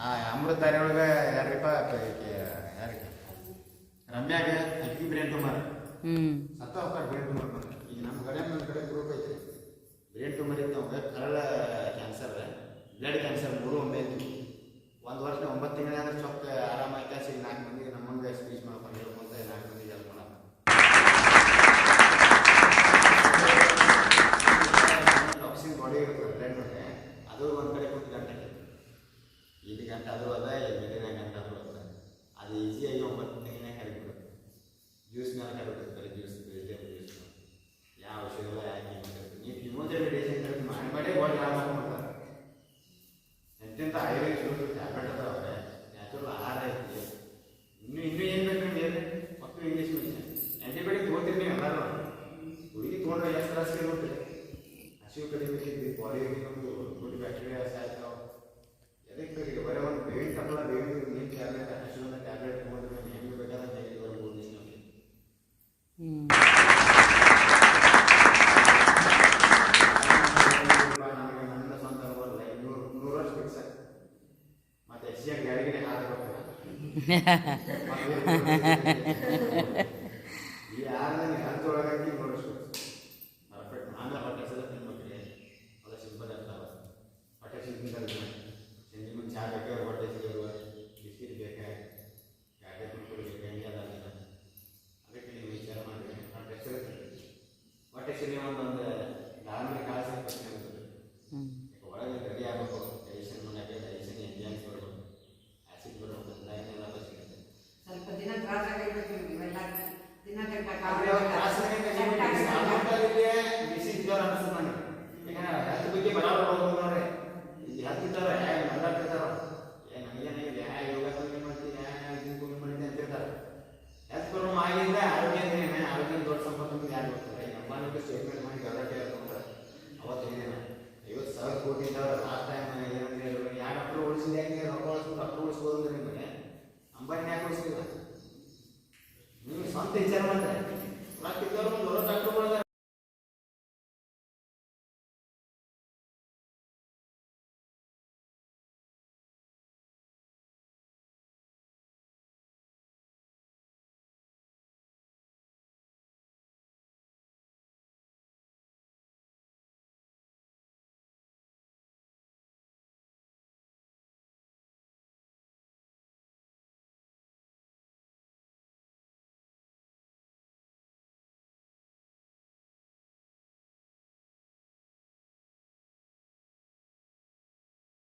ಆ ಅಮೃತ ದಾರಿ ಒಳಗೆ ಯಾರಿಪ್ಪ ಯಾರಿಗೆ? ರಮ್ಯಾಗ ಅಕ್ಕಿ ಬ್ರೇನ್ ಟ್ಯೂಮರ್ ಸತ್ತ ಹೋಗ್ತಾರೆ ಬ್ರೇನ್ ಟ್ಯೂಮರ್ ಈಗ ನಮ್ಮ ಕಡೆ ನಮ್ಮ ಕಡೆ ಗ್ರೂಪ್ ಐತಿ ಬ್ರೇನ್ ಟ್ಯೂಮರ್ ಇತ್ತು ಅವಾಗ ಕರಳ ಕ್ಯಾನ್ಸರ್ ಬ್ಲಡ್ ಕ್ಯಾನ್ಸರ್ ಮೂರು ಒಮ್ಮೆ ಇತ್ತು ಒಂದು ವರ್ಷ ಒಂಬತ್ತು ತಿಂಗಳ ಅಂದ್ರೆ ಚೊಕ್ಕ ಆರಾಮಾಯ್ತಾ ಸಿಗ ನಾಲ್ಕು ಮಂದಿಗೆ ನಮ್ಮಂಗೆ ಸ್ಪೀಚ್ ಮಾಡ್ಕೊಂಡು ಮುಂದೆ ನಾಲ್ಕು ಮಂದಿಗೆ ಹೆಲ್ಪ್ ಮಾಡೋಣ. ಆಕ್ಸಿಜನ್ ಬಾಡಿ ಇರ್ತದೆ ಬ್ಲಡ್ ಅದು ಒಂದು ಕರೆಕ್ಟ್ ಮಾಡಿ ಮಾಡೇ ಬಾಡಿ ಹಾಳು ಮಾಡ್ಕೊಂಡ್ಬಿಡ್ತಾರೆ ಎಂತೆಂಥ ಆಯುರ್ವೇದ ಟ್ಯಾಬ್ಲೆಟ್ ಅದಾವೆ ನ್ಯಾಚುರಲ್ ಆಹಾರ ಐತಿ ಇನ್ನೂ ಇನ್ನೂ ಏನು ಬೇಕು ನಿಮ್ಗೆ ಏನು ಮಕ್ಕಳು ಇಂಗ್ಲೀಷ್ ಮೆಡಿಸಿನ್ ಆ್ಯಂಟಿಬಯೋಟಿಕ್ ತೊಗೊತೀರಿ ನೀವು ಎಲ್ಲರೂ ಹುಡುಗಿ ತೊಗೊಂಡ್ರೆ ಎಷ್ಟು ತ್ರಾಸ ಇರುತ್ತೆ ಹಸಿವು ಕಡಿಮೆ ಇದ್ದು ಬಾಡಿ ನಮ್ಮದು ಗುಡ್ ಬ್ಯಾಕ್ಟೀರಿಯಾ ಸಾಯ್ತಾವೆ ಎದಕ್ಕೆ ಬೇಕು ಬರೀ ಒಂದು ಬೇವಿನ ತಪ್ಪಲ ಬೇವಿನ ಅದಕ್ಕೆ ನೀವು ವಿಚಾರ ಮಾಡಿ ಹೊಟ್ಟೆ ಸ್ಟೇಟ್ಮೆಂಟ್ ಮಾಡಿ ಗಲಾಟೆ ಆಗುತ್ತೆ ಅವತ್ತು ಏನೇನ ಐವತ್ತು ಸಾವಿರ ಕೋಟಿ ಟೈಮ್ ಏನಂದ್ರೆ ಯಾರು ಉಳಿಸಿದ ಯಾಕೆ ರೊಕ್ಕ ಉಳಿಸ್ಬೋದು ನಿಮಗೆ ಅಂಬಾನಿ ಯಾಕೆ ಉಳಿಸ್ಲಿಲ್ಲ ನೀವು ಸ್ವಂತ ವಿಚಾರ ಮಾಡಿದ್ರೆ